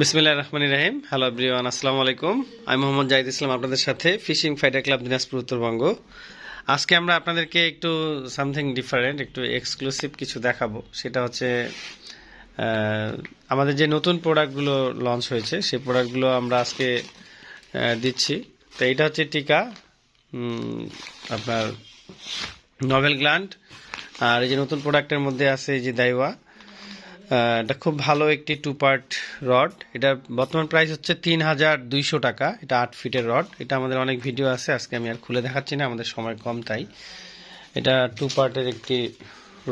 বিসমিল্লাহ রহমানি রাহিম। হ্যালো ব্রিওয়ান আসসালামু আলাইকুম। আমি মোহাম্মদ জাহিদ ইসলাম, আপনাদের সাথে fishing fighter club Dinajpur Uttarbanga. আজকে আমরা আপনাদেরকে একটু সামথিং ডিফারেন্ট একটু এক্সক্লুসিভ কিছু দেখাবো। সেটা হচ্ছে আমাদের যে নতুন প্রোডাক্টগুলো লঞ্চ হয়েছে, সেই প্রোডাক্টগুলো আমরা আজকে দিচ্ছি। তো এটা হচ্ছে টিকা আপনার নভেল গ্ল্যান্ড আর এই যে নতুন প্রোডাক্টের মধ্যে আছে এই যে দাইওয়া এটা খুব ভালো একটি টু পার্ট রড এটা বর্তমান প্রাইস হচ্ছে তিন হাজার দুইশো টাকা। এটা আট ফিটের রড এটা আমাদের অনেক ভিডিও আছে, আজকে আমি আর খুলে দেখাচ্ছি না, আমাদের সময় কম তাই। এটা টু পার্টের একটি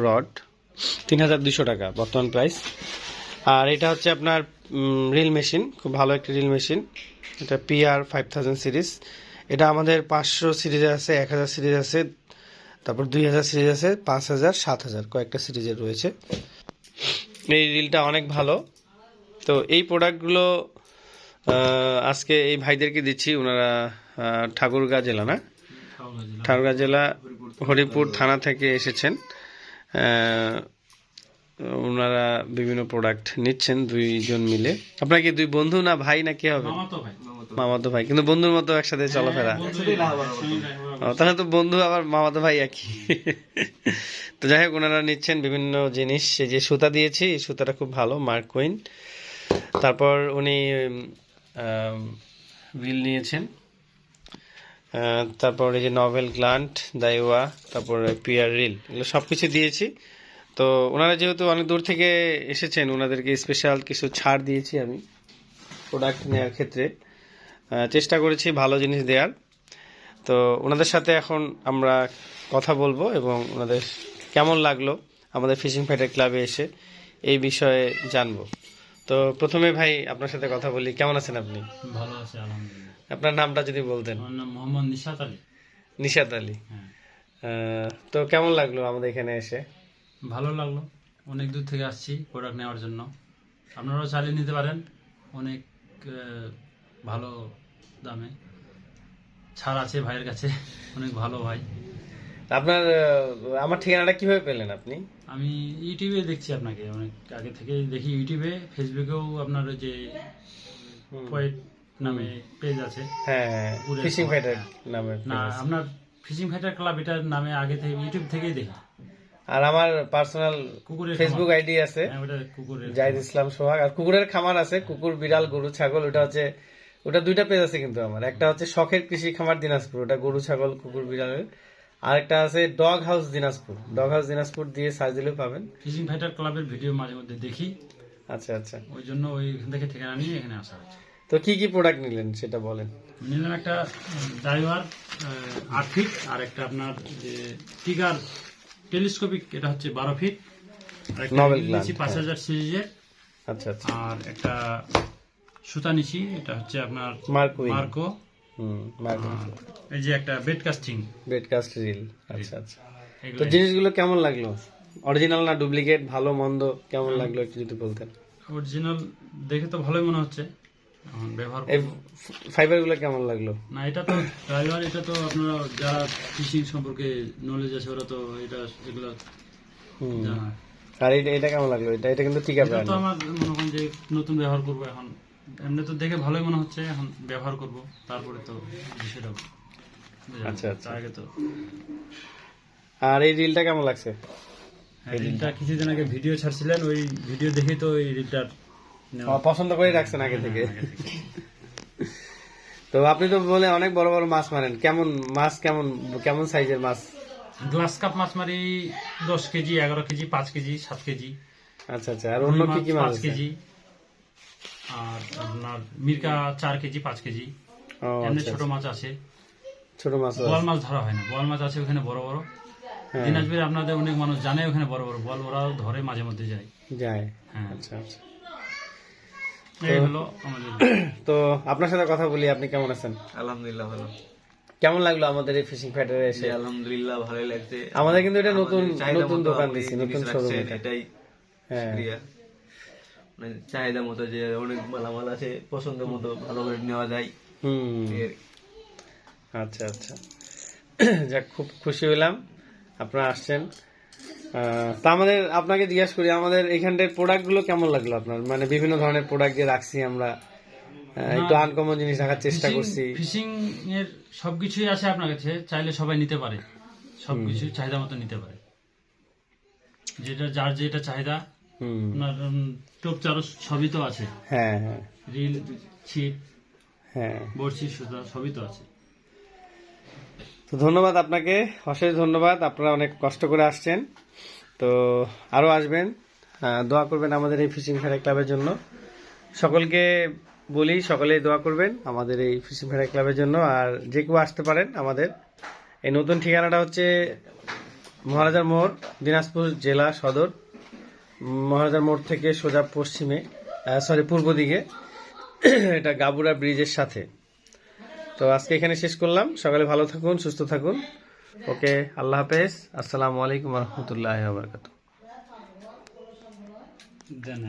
রড তিন হাজার দুইশো টাকা বর্তমান প্রাইস আর এটা হচ্ছে আপনার রিল মেশিন খুব ভালো একটি রিল মেশিন এটা পিআর ফাইভ থাউজেন্ড সিরিজ এটা আমাদের পাঁচশো সিরিজে আছে, এক হাজার সিরিজ আছে, তারপর দুই হাজার সিরিজ আছে, পাঁচ হাজার, সাত হাজার কয়েকটা সিরিজের রয়েছে। এই রিলটা অনেক ভালো। তো এই প্রোডাক্টগুলো আজকে এই ভাইদেরকে দিচ্ছি ওনারা ঠাকুরগাঁ জেলা না? ঠাকুরগাঁ জেলা। হরিপুর থানা থেকে এসেছেন। ওনারা বিভিন্ন প্রোডাক্ট নিচ্ছেন দুইজন মিলে। আপনার কি দুই বন্ধু না ভাই না কে হবে? মামাতো ভাই। কিন্তু বন্ধুর মতো একসাথে চলাফেরা। ও, তাহলে তো বন্ধু আবার মামাতো ভাই একই। তো যাই হোক ওনারা নিচ্ছেন বিভিন্ন জিনিস। এই যে সুতা দিয়েছি এই সুতাটা খুব ভালো মার্ক কুইন তারপর উনি রিল নিয়েছেন। তারপর এই যে নভেল গ্লান্ট দাইওয়া তারপর পিয়ার রিল এগুলো সব কিছু দিয়েছি। তো ওনারা যেহেতু অনেক দূর থেকে এসেছেন ওনাদেরকে স্পেশাল কিছু ছাড় দিয়েছি আমি প্রোডাক্ট নেওয়ার ক্ষেত্রে। চেষ্টা করেছি ভালো জিনিস দেওয়ার তো ওনাদের সাথে এখন আমরা কথা বলব এবং ওনাদের কেমন লাগল আমাদের ফিশিং ফাইটার ক্লাবে এসে এই বিষয়ে জানব। তো প্রথমে ভাই আপনার সাথে কথা বলি কেমন আছেন আপনি? ভালো আছে আলহামদুলিল্লাহ। আপনার নামটা যদি বলতেন। আমার নাম মোহাম্মদ নিশাত আলী। নিশাত আলী। হ্যাঁ। তো কেমন লাগল আমাদের এখানে এসে? ভালো লাগল। অনেক দূর থেকে আসছি প্রোডাক্ট নেওয়ার জন্য। আপনারাও চালিয়ে নিতে পারেন। অনেক ভালো দামে। ছাড় আছে ভাইয়ের কাছে। অনেক ভালো ভাই। আপনার আমার ঠিকানাটা কীভাবে পেলেন আপনি? আমি ইউটিউবে দেখছি আপনাকে। অনেক আগে থেকে দেখি ইউটিউবে। ফেসবুকেও আপনার যে পয়েট নামে পেজ আছে। হ্যাঁ ফিশিং ফাইটার। নামে না আপনার ফিশিং ফাইটার ক্লাব এটার নামে আগে থেকে ইউটিউব থেকেই দেখি। আর আমার পার্সোনাল ফেসবুক আইডি আছে। হ্যাঁ জাহিদ ইসলাম সোহাগ। আর কুকুরের খামার আছে কুকুর বিড়াল গরু ছাগল ওটা হচ্ছে ওটা দুইটা পেজ আছে কিন্তু আমার। একটা হচ্ছে শখের কৃষি খামার দিনাজপুর ওটা গরু ছাগল কুকুর বিড়ালের। আর একটা আছে dog house Dinajpur. Dog house Dinajpur দিয়ে সার্চ দিলেও পাবেন। ফিশিং ফাইটার ক্লাবের ভিডিও মাঝে মধ্যে দেখি। আচ্ছা আচ্ছা। ওই জন্য ওইখান থেকে ঠিকানা নিয়ে এখানে আসা হয়েছে তো কি কি প্রোডাক্ট নিলেন সেটা বলেন। নিলাম একটা ড্রাইভার আর্থিক আর একটা আপনার যে টিগার টেলিস্কোপিক এটা হচ্ছে বারো ফিট। একটা নিয়েছি পাঁচ হ্যাঁ। হাজার সিরিজের আচ্ছা আচ্ছা। আর একটা সুতা নিছি এটা হচ্ছে আপনার মার্কো হুম এই যে একটা বেড কাস্টিং বেডকাস্ট রিল আচ্ছা আচ্ছা। তো জিনিসগুলো কেমন লাগল? অরিজিনাল না ডুপ্লিকেট ভালো মন্দ কেমন লাগল একটু যদি বলতেন? অরিজিনাল দেখে তো ভালোই মনে হচ্ছে। ব্যবহার এই ফাইবারগুলো কেমন লাগল? না এটা তো ড্রাইভার এটা তো আপনারা যারা ফিশিং সম্পর্কে নলেজ আছে ওরা তো এটা এগুলো আর এটা এটা কেমন লাগল? এটা এটা কিন্তু এটা ব্র্যান্ড তো আমার মনে করেন যে নতুন ব্যবহার করব এখন। এমনি তো দেখে ভালোই মনে হচ্ছে এখন ব্যবহার করব তারপরে তো বিষয়টা আচ্ছা, আচ্ছা। আগে তো আর এই রিলটা কেমন লাগছে? হ্যাঁ, রিলটা কিছুদিন আগে ভিডিও ছাড়ছিলেন ওই ভিডিও দেখেই তো এই রিলটার পছন্দ করে রাখছেন আগে থেকে। তো আপনি তো বলে অনেক বড় বড় মাছ মারেন। কেমন মাছ কেমন কেমন সাইজের মাছ? গ্লাস কাপ মাছ মারি দশ কেজি এগারো কেজি পাঁচ কেজি সাত কেজি। আচ্ছা আচ্ছা। আর অন্য কি কি মাছ পাঁচ কেজি। আর আপনার মির্কা চার কেজি পাঁচ কেজি। এমনি আচ্ছা ছোট মাছ আছে। ছোট মাছ বোয়াল মাছ ধরা হয় না। বোয়াল মাছ আছে ওখানে বড় বড়। হ্যাঁ। দিনাজপুরে আপনাদের অনেক মানুষ জানে ওখানে বড় বড়। বল ওরাও ধরে মাঝে মধ্যে যায়। যায়। হ্যাঁ। আচ্ছা আচ্ছা। তো আপনার সাথে কথা বলি আপনি কেমন আছেন? আলহামদুলিল্লাহ ভালো। কেমন লাগল আমাদের এই ফিশিং ফ্যাটারে এসে? আলহামদুলিল্লাহ ভালোই লাগছে। আমাদের কিন্তু এটা নতুন চাহিদা নতুন মতো দোকান দিছি নতুন শোরুম এটাই হ্যাঁ। মানে চাহিদা মতো যে অনেক মালামাল আছে পছন্দ মতো ভালো করে নেওয়া যায়। হুম। আচ্ছা আচ্ছা। যাক খুব খুশি হলাম আপনারা আসছেন। তা আমাদের আপনাকে জিজ্ঞাসা করি আমাদের এখানটার প্রোডাক্টগুলো কেমন লাগল আপনার? মানে বিভিন্ন ধরনের প্রোডাক্ট দিয়ে রাখছি আমরা একটু আনকমন জিনিস রাখার চেষ্টা করছি। ফিশিং এর সবকিছুই আছে আপনার কাছে চাইলে সবাই নিতে পারে। সবকিছু চাহিদা মতো নিতে পারে। যেটা যার যেটা চাহিদা আপনার টোপ চারস সবই তো আছে। হ্যাঁ হ্যাঁ। রিল ছিপ হ্যাঁ। বড়শি সুতা সবই তো আছে। তো ধন্যবাদ আপনাকে অশেষ ধন্যবাদ আপনারা অনেক কষ্ট করে আসছেন। তো আরও আসবেন। দোয়া করবেন আমাদের এই ফিশিং ফেয়ার ক্লাবের জন্য। সকলকে বলি, সকলেই দোয়া করবেন আমাদের এই ফিশিং ফেয়ার ক্লাবের জন্য। আর যে কেউ আসতে পারেন আমাদের। এই নতুন ঠিকানাটা হচ্ছে মহারাজার মোড়, দিনাজপুর জেলা সদর, মহারাজার মোড় থেকে সোজা পশ্চিমে সরি পূর্ব দিকে। এটা গাবুরা ব্রিজের সাথে। তো আজকে এখানে শেষ করলাম। সকালে ভালো থাকুন, সুস্থ থাকুন। ওকে আল্লাহ হাফেজ আসসালামু আলাইকুম রহমতুল্লাহ বারকাতু দেন